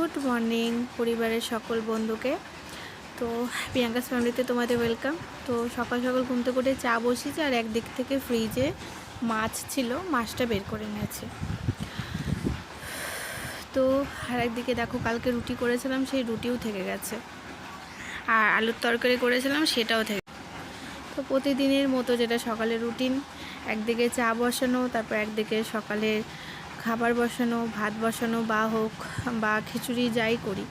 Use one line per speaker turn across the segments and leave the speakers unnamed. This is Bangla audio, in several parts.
গুড মর্নিং পরিবারের সকল বন্ধুকে। তো প্রিয়াঙ্কাস ফ্যামিলিতে তোমাদের ওয়েলকাম। তো সকাল সকাল ঘুম থেকে উঠে চা বসিয়েছি আর একদিক থেকে ফ্রিজে মাছ ছিল, মাছটা বের করে নিয়েছে। তো আর একদিকে দেখো কালকে রুটি করেছিলাম, সেই রুটিও থেকে গেছে। আর আলুর তরকারি করেছিলাম, সেটাও থেকে তো প্রতিদিনের মতো যেটা সকালে রুটিন, একদিকে চা বসানো, তারপর একদিকে সকালে খাবার বসানো, ভাত বসানো বা হোক বা খিচুড়ি যাই করি।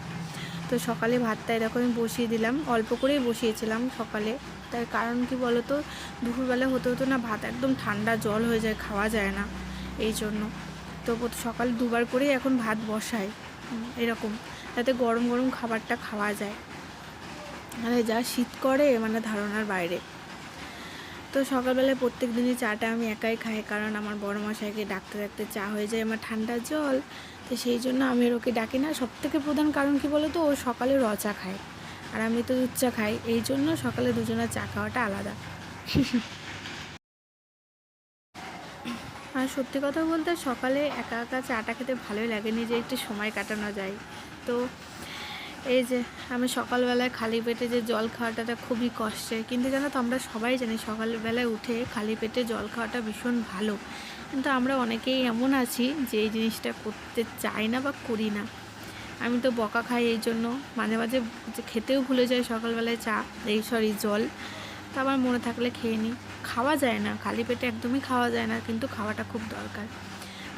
তো সকালে ভাতটা দেখো আমি বসিয়ে দিলাম। অল্প করেই বসিয়েছিলাম সকালে। তার কারণ কি বলো তো দুপুরবেলা হতে হতো না ভাত একদম ঠান্ডা জল হয়ে যায়, খাওয়া যায় না এই জন্য। তো সকাল দুবার করেই এখন ভাত বসাই। এরকম। যাতে গরম গরম খাবারটা খাওয়া যায়। মানে যা শীত করে মানে ধারণার বাইরে। তো সকালবেলায় প্রত্যেক দিনই চাটা আমি একাই খাই, কারণ আমার বড় মশাইকে ডাকতে ডাকতে চা হয়ে যায় আমার ঠান্ডা জল। তো সেই জন্য আমি আর ওকে ডাকি না। সব থেকে প্রধান কারণ কি বলো তো ও সকালে র চা খায় আর আমি তো দুধ চা খাই। এই জন্য সকালে দুজনের চা খাওয়াটা আলাদা। আর সত্যি কথা বলতে সকালে একা একা চাটা খেতে ভালোই লাগেনি যে একটু সময় কাটানো যায়। তো এই যে, আমি সকালবেলায় খালি পেটে যে জল খাওয়াটা খুবই কষ্টের। কিন্তু জানো তো, আমরা সবাই জানি সকালবেলায় উঠে খালি পেটে জল খাওয়াটা ভীষণ ভালো। কিন্তু আমরা অনেকেই এমন আছি যে এই জিনিসটা করতে চাই না বা করি না। আমি তো বকা খাই এই জন্য। মাঝে মাঝে খেতেও ভুলে যাই সকালবেলায় চা, এই সরি জল। তা আমার মনে থাকলে খেয়ে নিই। খাওয়া যায় না, খালি পেটে একদমই খাওয়া যায় না, কিন্তু খাওয়াটা খুব দরকার।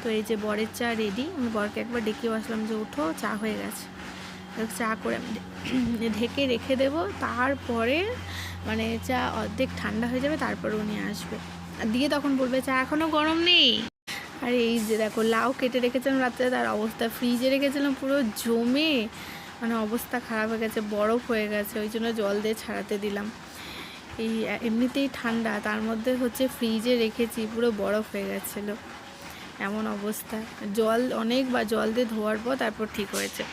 তো এই যে বরের চা রেডি আমি বরকে একবার ডেকে আসলাম যে উঠো চা হয়ে গেছে। চা করে ঢেকে রেখে দেব। তারপরে মানে চা অর্ধেক ঠান্ডা হয়ে যাবে, তারপরে উনি আসবে। আর দিয়ে তখন বলবে, চা এখনও গরম নেই? আর এই যে দেখো, লাউ কেটে রেখেছিলাম রাত্রে, তার অবস্থা ফ্রিজে রেখেছিলাম, পুরো জমে। মানে অবস্থা খারাপ হয়ে গেছে, বরফ হয়ে গেছে, ওই জন্য জল দিয়ে ছাড়াতে দিলাম। এই এমনিতেই ঠান্ডা, তার মধ্যে হচ্ছে ফ্রিজে রেখেছি, পুরো বরফ হয়ে গেছিল। এমন অবস্থা। জল অনেক বা জল দিয়ে ধোয়ার পর তারপর ঠিক হয়েছে।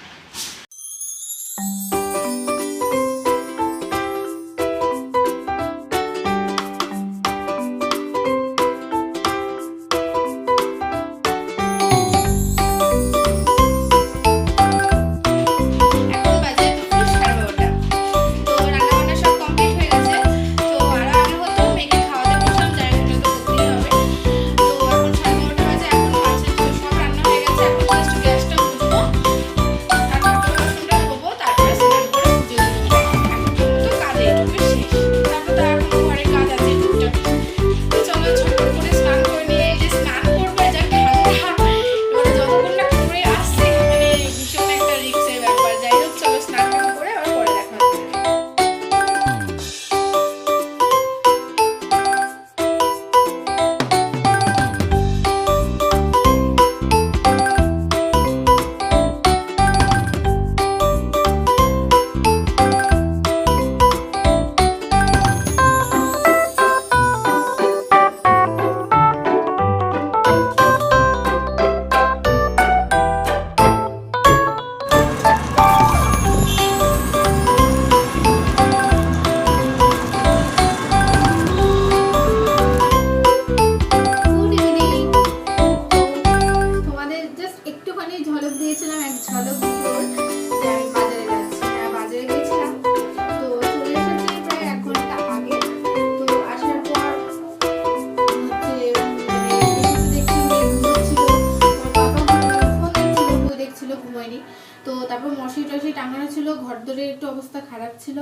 তারপর মশারি টশারি টাঙানো ছিল, ঘর দরের একটু অবস্থা খারাপ ছিল।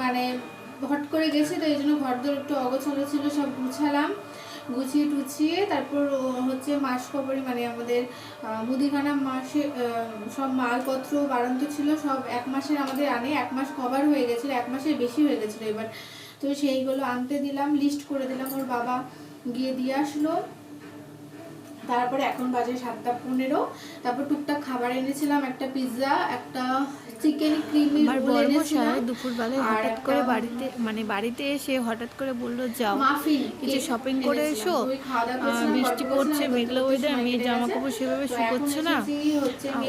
মানে হট করে গেছে তো এই জন্য ঘর দর একটু অগোছালো ছিল, সব গুছালাম। গুছিয়ে টুছিয়ে তারপর হচ্ছে মাস কবরি মানে আমাদের মুদিখানা মাসে সব মালপত্র বাড়ন্ত ছিল, সব এক মাসের আমাদের আনে, এক মাস কভার হয়ে গেছিল, এক মাসের বেশি হয়ে গেছিল এবার। তো সেইগুলো আনতে দিলাম লিস্ট করে দিলাম, ওর বাবা গিয়ে দিয়ে আসলো। তারপরে এখন বাজে সাতটা পনেরো। তারপর টুকটাক খাবার এনেছিলাম একটা পিৎজা একটা চিকেন ক্রিমি
দুপুরবেলায় হঠাৎ করে বাড়িতে মানে বাড়িতে এসে হঠাৎ করে বলল যাও কিছু shopping করে এসো। বৃষ্টি পড়ছে, মেঘলা জামা কাপড় সেভাবে শুকোচ্ছে না।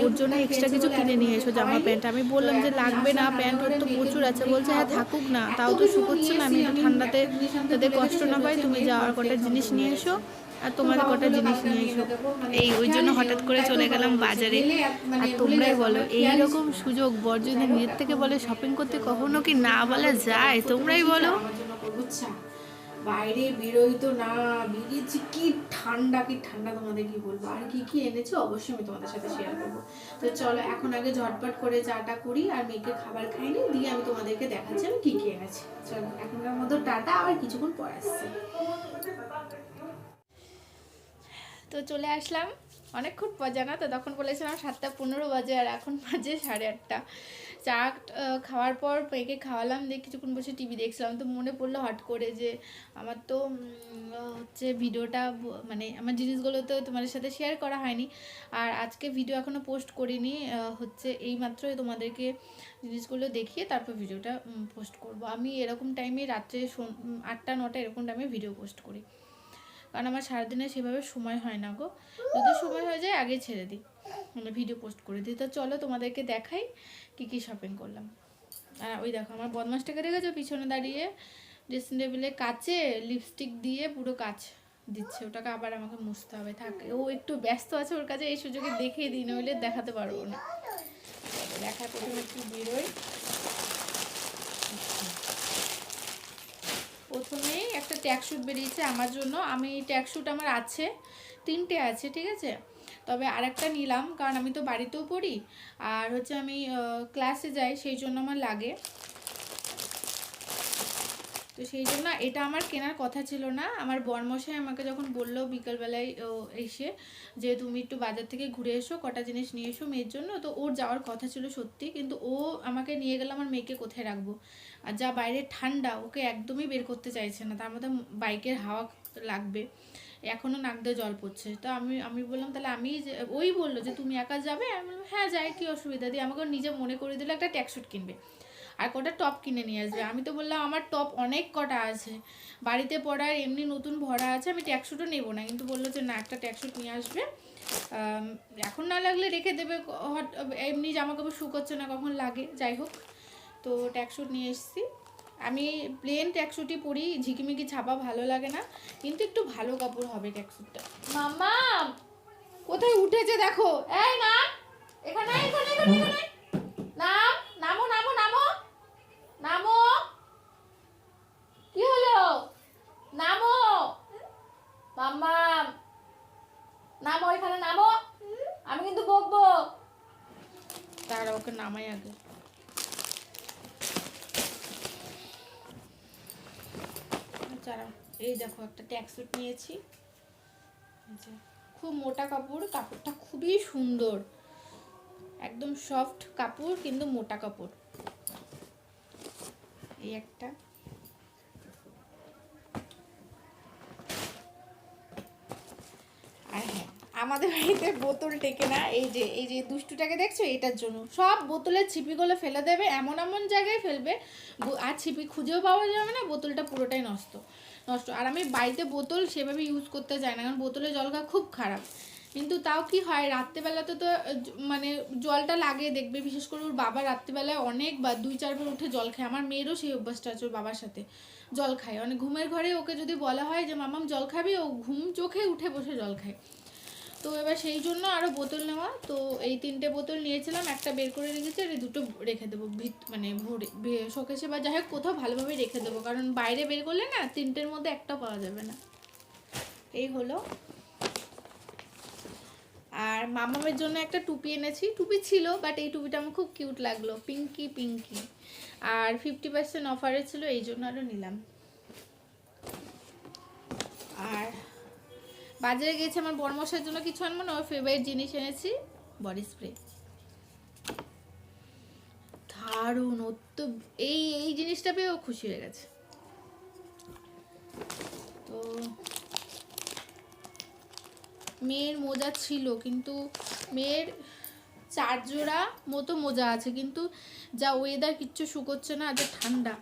ওর জন্য এক্সট্রা কিছু কিনে নিয়ে এসো জামা প্যান্ট। আমি বললাম যে লাগবে না প্যান্ট ওর তো প্রচুর আছে বলছে হ্যাঁ থাকুক না। তাও তো শুকোচ্ছে না আমি ঠান্ডাতে যাতে কষ্ট না
পাই
তুমি যাওয়ার কটা জিনিস নিয়ে এসো। আর তোমার কটা জিনিস নিয়ে এসো। এই ওই জন্য হঠাৎ করে চলে গেলাম বাজারে। আর তোমরাই বলো এই রকম সুযোগ বর যদি নিজের থেকে বলে শপিং করতে কখনো কি না বলা যায়? তোমরাই বলো।
বাইরে বেরোই তো না বেরিয়েছি কি ঠান্ডা কি ঠান্ডা তোমাদের কি বলব? আর কি কি এনেছে? অবশ্যই আমি তোমাদের সাথে শেয়ার করব। তো চলো এখন আগে ঝটপট করে চাটা করি আর মেয়েকে খাবার খাইনি দিয়ে আমি তোমাদেরকে দেখাচ্ছি আমি কি কি এনেছি। চলো এখনকার মতো টাটা আবার কিছুক্ষণ পর আসছে।
তো চলে আসলাম। অনেকক্ষণ বাজে না তো, তখন বলেছিলাম সাতটা পনেরো বাজে আর এখন বাজে সাড়ে আটটা। চা খাওয়ার পর মেয়েকে খাওয়ালাম, দিয়ে কিছুক্ষণ বসে টিভি দেখছিলাম। তো মনে পড়ল হট করে যে আমার তো হচ্ছে ভিডিওটা মানে আমার জিনিসগুলো তো তোমাদের সাথে শেয়ার করা হয়নি। আর আজকে ভিডিও এখনও পোস্ট করিনি হচ্ছে এই মাত্রই তোমাদেরকে জিনিসগুলো দেখিয়ে তারপর ভিডিওটা পোস্ট করব। আমি এরকম টাইমে রাত্রে আটটা, নটা এরকম টাইমে ভিডিও পোস্ট করি। কারণ আমার সারাদিনে সেভাবে সময় হয় না গো। যদি সময় হয়ে যায়, আগে ছেড়ে দিই। মানে ভিডিও পোস্ট করে দিই। তো চলো তোমাদেরকে দেখাই কি কি শপিং করলাম। আর ওই দেখো, আমার বদমাসটাকে দেখেছ পিছনে দাঁড়িয়ে? ড্রেসিং টেবিলে কাচে লিপস্টিক দিয়ে পুরো কাচ দিচ্ছে। ওটাকে আবার আমাকে মুছতে হবে। থাক, ও একটু ব্যস্ত আছে ওর কাছে, এই সুযোগে দেখিয়ে দিই, নইলে দেখাতে পারব না। দেখা প্রথমে একটু বেরোই। প্রথমেই একটা ট্যাকশুট বেরিয়েছে আমার জন্য। আমি ট্যাকশুট আমার আছে, তিনটে আছে, ঠিক আছে? তবে আর একটা নিলাম, কারণ আমি তো বাড়িতেও পড়ি। আর হচ্ছে আমি ক্লাসে যাই, সেই জন্য আমার লাগে। তো সেই জন্য এটা আমার কেনার কথা ছিল না। আমার বরমশাই আমাকে যখন বলল বিকালবেলায় এসে যে তুমি একটু বাজার থেকে ঘুরে এসো, কটা জিনিস নিয়ে এসো মেয়ের জন্য, তো ওর যাওয়ার কথা ছিল সত্যি, কিন্তু ও আমাকে নিয়ে গেলে আমার মেয়েকে কোথায় রাখব? আর যা বাইরে ঠান্ডা, ওকে একদমই বের করতে চাইছে না, তার মধ্যে বাইকের হাওয়া লাগবে। এখনও নাক দিয়ে জল পড়ছে। তো আমি আমি বললাম, তাহলে আমি ওই বলল যে, তুমি একা যাবে? আমি বললাম হ্যাঁ যাই, কি অসুবিধা? দিয়ে আমাকে নিজে মনে করে দিলে, একটা ট্যাক্সুট কিনবে। আর কটা টপ কিনে নিয়ে আসবে? আমি তো বললাম আমার টপ অনেক কটা আছে। বাড়িতে পড়ার এমনি নতুন ভরা আছে আমি ট্যাক্সুটও নেব না। কিন্তু বলল যে না একটা ট্যাক্সুট নিয়ে আসবে। এখন না লাগলে রেখে দেবে। হট- এমনি জামা কাপড় শুকোচ্ছে না কখন লাগে যাই হোক। তো ট্যাক্সুট নিয়ে এসেছি। আমি প্লেন ট্যাক্সুটই পরি ঝিকিমিকি ছাপা ভালো লাগে না। কিন্তু একটু ভালো কাপড় হবে ট্যাক্সুটটা মামা কোথায় উঠেছে দেখো? এই না! এখানে এখানে এখানে এখানে নাম নামো নামো নামো নামো কি হলো নামো মাম্মা নামো এখানে নামো আমি কিন্তু বকবো তারা যারা এই দেখো একটা ট্যাক্সুট নিয়েছি। এই খুব মোটা কাপড়, কাপড়টা খুবই সুন্দর। একদম সফট কাপড়, কিন্তু মোটা কাপড়। এই একটা আর হ্যাঁ আমাদের বাড়িতে বোতল টেকে না। এই যে এই যে দুষ্টুটাকে দেখছ? এটার জন্য। সব বোতলের ছিপিগুলো ফেলে দেবে, এমন এমন জায়গায় ফেলবে আর ছিপি খুঁজেও পাওয়া যাবে না, বোতলটা পুরোটাই নষ্ট নষ্ট। আর আমি বাড়িতে বোতল সেভাবে ইউজ করতে যাই না, কারণ বোতলে জল খাওয়া খুব খারাপ। কিন্তু তাও কি হয়, রাত্রেবেলাতে তো মানে জলটা লাগে দেখবে, বিশেষ করে ওর বাবা রাত্রিবেলায় অনেকবার দুই চারবার উঠে জল খায়। আমার মেয়েরও সেই অভ্যাসটা আছে ওর বাবার সাথে, জল খায়। মানে ঘুমের ঘরে ওকে যদি বলা হয় যে, মামাম, জল খাবি? ও ঘুম চোখে উঠে বসে জল খায়। তো এবার সেই জন্য আরও বোতল নেওয়া। তো এই তিনটে বোতল নিয়েছিলাম, একটা বের করে রেখেছি আর এই দুটো রেখে দেবো। ভিত মানে ভরে শোকেশে বা যাই হোক কোথাও ভালোভাবে রেখে দেবো। কারণ বাইরে বের করলে না তিনটের মধ্যে একটা পাওয়া যাবে না। এই হলো। আর মামামের জন্য একটা টুপি এনেছি। টুপি ছিল বাট এই টুপিটা আমার খুব কিউট লাগল। পিঙ্কি পিঙ্কি। আর ফিফটি পার্সেন্ট অফারে ছিল, এই জন্য আরও নিলাম। আর বাজারে গেছে আমার বরমশার জন্য কিছু আনব, না, ওর ফেভারিট জিনিস এনেছি বডি স্প্রে দারুণ ওর তো এই এই জিনিসটা পেয়ে ও খুশি হয়ে গেছে। তো মেয়ের মোজা ছিল, কিন্তু মেয়ের চার জোড়া মতো মোজা আছে, কিন্তু যা ওয়েদার কিচ্ছু শুকোচ্ছে না আজ ঠান্ডা।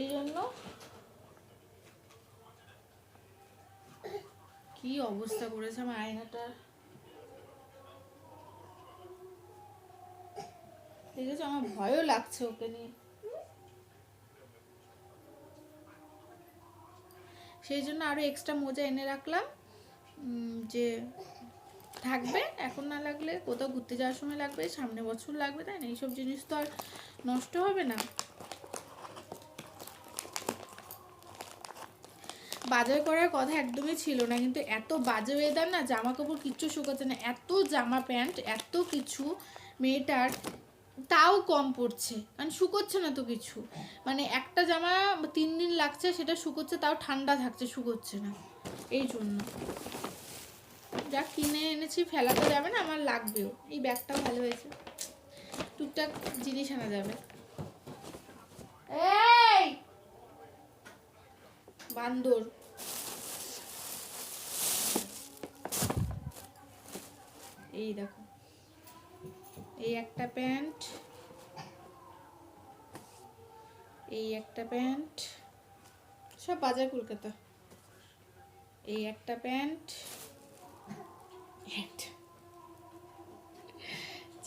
এই জন্য কি অবস্থা করেছে আমার আয়নাটা? দেখেছ, আমার ভয়ও লাগছে ওকে নিয়ে। সেই জন্য আরও এক্সট্রা মোজা এনে রাখলাম যে থাকবে। এখন না লাগলে কোথাও ঘুরতে যাওয়ার সময় লাগবে, সামনে বছর লাগবে, তাই না? এইসব জিনিস তো আর নষ্ট হবে না। বাজার করার কথা একদমই ছিল না। কিন্তু এত বাজে ওয়েদার না জামা কাপড় কিচ্ছু শুকাচ্ছে না, এত জামা প্যান্ট, এত কিছু মেয়েটার তাও কম পড়ছে। মানে শুকোচ্ছে না তো কিছু। মানে একটা জামা তিন দিন লাগছে, সেটা শুকোচ্ছে, তাও ঠান্ডা থাকছে, শুকোচ্ছে না। এই জন্য। যা কিনে এনেছি, ফেলা তো যাবে না, আমার লাগবেও। এই ব্যাগটাও ভালো হয়েছে। টুকটাক জিনিস আনা যাবে। এই! বান্দর। এই দেখো। এই একটা প্যান্ট। এই একটা প্যান্ট। সব বাজার কলকাতা। এই একটা প্যান্ট।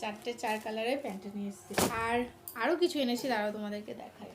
চারটে, চার কালারের প্যান্ট নিয়ে এসেছি। আর আরও কিছু এনেছি, দাঁড়াও তোমাদেরকে দেখাই।